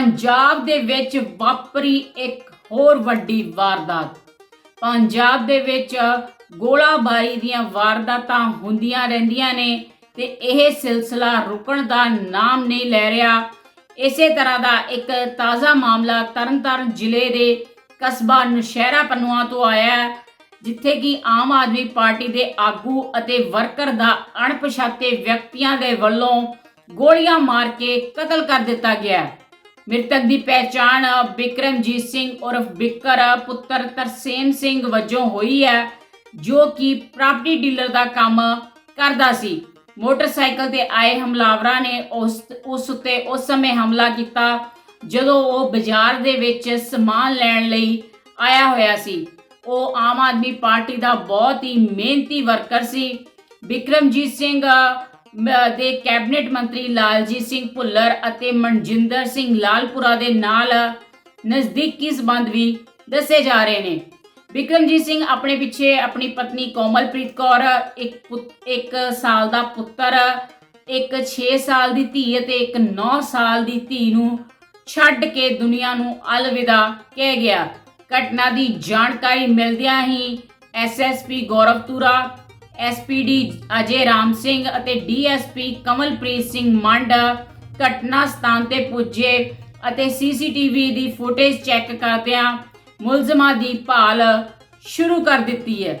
ਪੰਜਾਬ ਦੇ ਵਿੱਚ ਵਾਪਰੀ ਇੱਕ ਹੋਰ ਵੱਡੀ ਵਾਰਦਾਤ। ਪੰਜਾਬ ਦੇ ਵਿੱਚ ਗੋਲਾਬਾਰੀ ਦੀਆਂ ਵਾਰਦਾਤਾਂ ਹੁੰਦੀਆਂ ਰਹਿੰਦੀਆਂ ਨੇ ਤੇ ਇਹ ਸਿਲਸਿਲਾ ਰੁਕਣ ਦਾ ਨਾਮ ਨਹੀਂ ਲੈ ਰਿਹਾ। ਇਸੇ ਤਰ੍ਹਾਂ ਦਾ ਇੱਕ ਤਾਜ਼ਾ ਮਾਮਲਾ ਤਰਨਤਾਰਨ ਜ਼ਿਲ੍ਹੇ ਦੇ ਕਸਬਾ ਨੁਸ਼ਹਿਰਾ ਪਨੂਆ ਤੋਂ ਆਇਆ ਹੈ, ਜਿੱਥੇ ਕਿ ਆਮ ਆਦਮੀ ਪਾਰਟੀ ਦੇ ਆਗੂ ਅਤੇ ਵਰਕਰ ਦਾ ਅਣਪਛਾਤੇ ਵਿਅਕਤੀਆਂ ਦੇ ਵੱਲੋਂ ਗੋਲੀਆਂ ਮਾਰ ਕੇ ਕਤਲ ਕਰ ਦਿੱਤਾ ਗਿਆ ਮ੍ਰਿਤਕ ਦੀ ਪਹਿਚਾਣ ਬਿਕਰਮਜੀਤ ਸਿੰਘ ਉਰਫ ਬਿੱਕਰ ਪੁੱਤਰ ਤਰਸੇਮ ਸਿੰਘ ਵਜੋਂ ਹੋਈ ਹੈ, ਜੋ ਕਿ ਪ੍ਰਾਪਰਟੀ ਡੀਲਰ ਦਾ ਕੰਮ ਕਰਦਾ ਸੀ। ਮੋਟਰਸਾਈਕਲ ਤੇ ਆਏ ਹਮਲਾਵਰਾਂ ਨੇ ਉਸ ਉਸ ਉੱਤੇ ਉਸ ਸਮੇਂ ਹਮਲਾ ਕੀਤਾ, ਜਦੋਂ ਉਹ ਬਾਜ਼ਾਰ ਦੇ ਵਿੱਚ ਸਮਾਨ ਲੈਣ ਲਈ ਆਇਆ ਹੋਇਆ ਸੀ। ਉਹ ਆਮ ਆਦਮੀ ਪਾਰਟੀ ਦਾ ਬਹੁਤ ਹੀ ਮਿਹਨਤੀ ਵਰਕਰ ਸੀ। ਬਿਕਰਮਜੀਤ ਸਿੰਘ ਦੇ ਕੈਬਨਿਟ ਮੰਤਰੀ ਲਾਲਜੀਤ ਸਿੰਘ ਭੁੱਲਰ ਅਤੇ ਮਨਜਿੰਦਰ ਸਿੰਘ ਲਾਲਪੁਰਾ ਦੇ ਨਾਲ ਨਜ਼ਦੀਕੀ ਸਬੰਧ ਵੀ ਦੱਸੇ ਜਾ ਰਹੇ ਨੇ? ਬਿਕਰਮਜੀਤ ਸਿੰਘ ਆਪਣੇ ਪਿੱਛੇ ਆਪਣੀ ਪਤਨੀ ਕੋਮਲਪ੍ਰੀਤ ਕੌਰ, ਇੱਕ ਪੁੱਤ- ਇੱਕ ਸਾਲ ਦਾ ਪੁੱਤਰ, ਇੱਕ 6 ਸਾਲ ਦੀ ਧੀ ਅਤੇ ਇੱਕ 9 ਸਾਲ ਦੀ ਧੀ ਨੂੰ ਛੱਡ ਕੇ ਦੁਨੀਆ ਨੂੰ ਅਲਵਿਦਾ ਕਹਿ ਗਿਆ। ਘਟਨਾ ਦੀ ਜਾਣਕਾਰੀ ਮਿਲਦਿਆਂ ਹੀ ਐਸਐਸਪੀ ਗੌਰਵ ਤੁਰਾ ਐਸਪੀਡੀ ਅਜੇ ਰਾਮ ਸਿੰਘ ਅਤੇ ਡੀਐਸਪੀ ਕਮਲਪ੍ਰੀਤ ਸਿੰਘ ਮੰਡ ਘਟਨਾ ਸਥਾਨ ਤੇ ਪੁੱਜੇ ਅਤੇ ਸੀਸੀਟੀਵੀ ਦੀ ਫੁਟੇਜ ਚੈੱਕ ਕਰਦਿਆਂ ਮੁਲਜ਼ਮਾਂ ਦੀ ਭਾਲ ਸ਼ੁਰੂ ਕਰ ਦਿੱਤੀ ਹੈ।